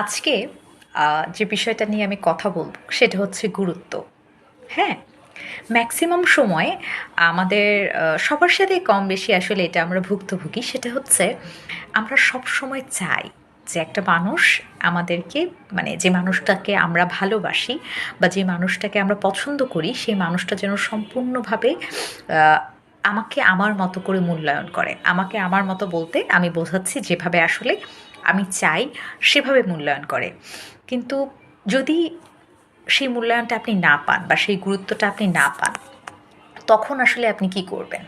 আজকে যে বিষয়টা নিয়ে আমি কথা বলব সেটা হচ্ছে গুরুত্ব। হ্যাঁ ম্যাক্সিমাম সময় আমাদের সবার সাথে কম বেশি আসলে এটা আমরা ভুক্তভোগী, সেটা হচ্ছে আমরা সব সময় চাই যে একটা মানুষ আমাদেরকে মানে যে মানুষটাকে আমরা ভালোবাসি বা যে মানুষটাকে আমরা পছন্দ করি, সেই মানুষটা যেন সম্পূর্ণভাবে আমাকে আমার মতো করে মূল্যায়ন করে। আমাকে আমার মতো বলতে আমি বোঝাচ্ছি যেভাবে আসলে আমি চাই সেভাবে মূল্যায়ন করে। কিন্তু যদি সেই মূল্যায়নটা আপনি না পান বা সেই গুরুত্বটা আপনি না পান, তখন আসলে আপনি কি করবেন?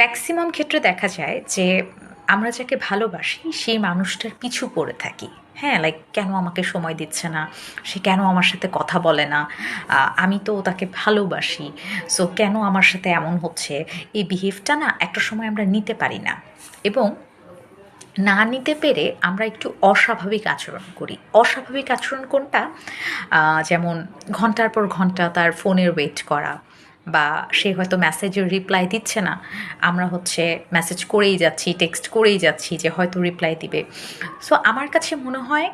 ম্যাক্সিমাম ক্ষেত্রে দেখা যায় যে আমরা যাকে ভালোবাসি, সেই মানুষটার পিছু পড়ে থাকি। হ্যাঁ লাইক কেন আমাকে সময় দিচ্ছে না? সে কেন আমার সাথে কথা বলে না? আমি তো তাকে ভালোবাসি সো কেন আমার সাথে এমন হচ্ছে? এই বিহেভটা না একটা সময় আমরা নিতে পারি না। এবং না নিতে পেরে আমরা একটু অস্বাভাবিক আচরণ করি। অস্বাভাবিক আচরণ কোনটা? যেমন ঘণ্টার পর ঘণ্টা তার ফোনের ওয়েট করা বা সে হয়তো মেসেজের রিপ্লাই দিচ্ছে না। আমরা হচ্ছে মেসেজ করেই যাচ্ছি টেক্সট করেই যাচ্ছি যে হয়তো রিপ্লাই দিবে। সো আমার কাছে মনে হয়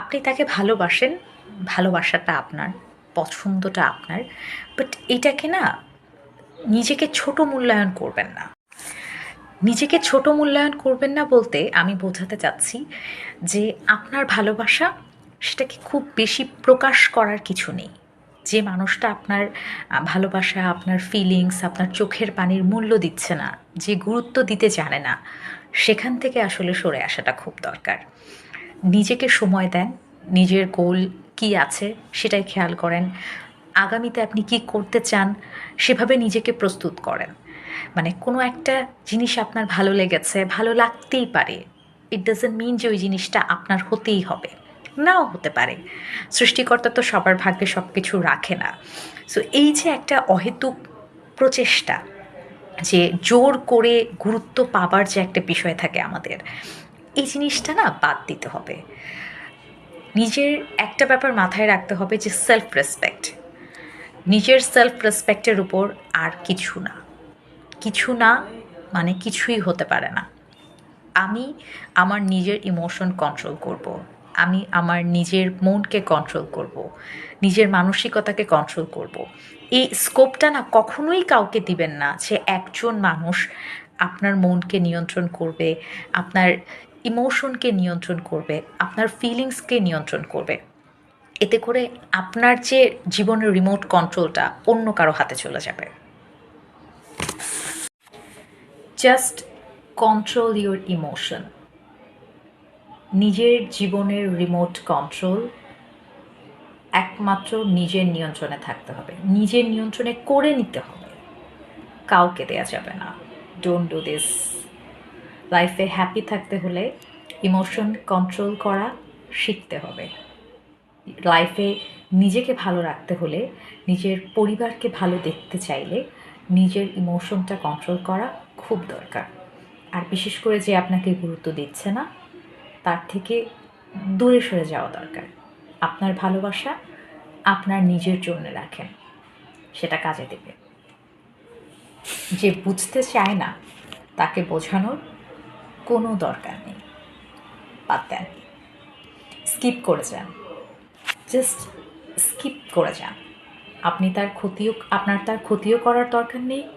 আপনি তাকে ভালোবাসেন, ভালোবাসাটা আপনার, পছন্দটা আপনার বাট এটাকে না নিজেকে ছোট মূল্যায়ন করবেন না। নিজেকে ছোট মূল্যায়ন করবেন না বলতে আমি বোঝাতে চাচ্ছি যে আপনার ভালোবাসা সেটাকে খুব বেশি প্রকাশ করার কিছু নেই। যে মানুষটা আপনার ভালোবাসা, আপনার ফিলিংস আপনার চোখের পানির মূল্য দিচ্ছে না, যে গুরুত্ব দিতে জানে না, সেখান থেকে আসলে সরে আসাটা খুব দরকার। নিজেকে সময় দেন, নিজের গোল কি আছে সেটাই খেয়াল করেন। আগামীতে আপনি কি করতে চান সেভাবে নিজেকে প্রস্তুত করেন। মানে কোনো একটা জিনিস আপনার ভালো লেগেছে, ভালো লাগতেই পারে। ইট ডাজেন্ট মিন যে ওই জিনিসটা আপনার হতেই হবে। নাও হতে পারে। সৃষ্টিকর্তা তো সবার ভাগ্যে সব কিছু রাখে না। সো এই যে একটা অহেতুক প্রচেষ্টা যে জোর করে গুরুত্ব পাবার যে একটা বিষয় থাকে আমাদের, এই জিনিসটা না বাদ দিতে হবে। নিজের একটা ব্যাপার মাথায় রাখতে হবে যে সেলফ রেসপেক্ট নিজের সেলফ রেসপেক্টের উপর আর কিছু না। কিছু না মানে কিছুই হতে পারে না আমি আমার নিজের ইমোশন কন্ট্রোল করব। আমি আমার নিজের মনকে কন্ট্রোল করব। নিজের মানসিকতাকে কন্ট্রোল করব। এই স্কোপটা না কখনোই কাউকে দিবেন না যে একজন মানুষ আপনার মনকে নিয়ন্ত্রণ করবে, আপনার ইমোশনকে নিয়ন্ত্রণ করবে, আপনার ফিলিংসকে নিয়ন্ত্রণ করবে এতে করে আপনার যে জীবনের রিমোট কন্ট্রোলটা অন্য কারও হাতে চলে যাবে জাস্ট কন্ট্রোল ইউর ইমোশন নিজের জীবনের রিমোট কন্ট্রোল একমাত্র নিজের নিয়ন্ত্রণে থাকতে হবে। নিজের নিয়ন্ত্রণে করে নিতে হবে। কাউকে দেয়া যাবে না। ডোন্ট ডু দিস লাইফে হ্যাপি থাকতে হলে ইমোশন কন্ট্রোল করা শিখতে হবে। লাইফে নিজেকে ভালো রাখতে হলে নিজের পরিবারকে ভালো দেখতে চাইলে নিজের ইমোশনটা কন্ট্রোল করা খুব দরকার। আর বিশেষ করে যে আপনাকে গুরুত্ব দিচ্ছে না, তার থেকে দূরে সরে যাওয়া দরকার। আপনার ভালোবাসা আপনার নিজের জন্য রাখেন, সেটা কাজে দেবে। যে বুঝতে চায় না, তাকে বোঝানোর কোনো দরকার নেই। বাদ দেন। স্কিপ করে যান। জাস্ট স্কিপ করে যান। আপনি তার ক্ষতিও, আপনার তার ক্ষতিও করার দরকার নেই।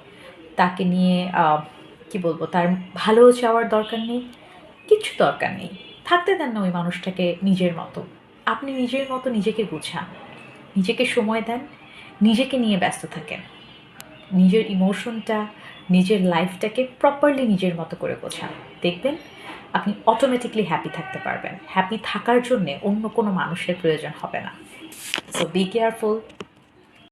তাকে নিয়ে কি বলব, তার ভালো চাওয়ার দরকার নেই কিছু দরকার নেই। থাকতে দেন না ওই মানুষটাকে নিজের মতো। আপনি নিজের মতো নিজেকে গুছান, নিজেকে সময় দেন, নিজেকে নিয়ে ব্যস্ত থাকেন। নিজের ইমোশনটা, নিজের লাইফটাকে প্রপারলি নিজের মতো করে গোছান। দেখবেন আপনি অটোমেটিকলি হ্যাপি থাকতে পারবেন। হ্যাপি থাকার জন্যে অন্য কোনো মানুষের প্রয়োজন হবে না। So be careful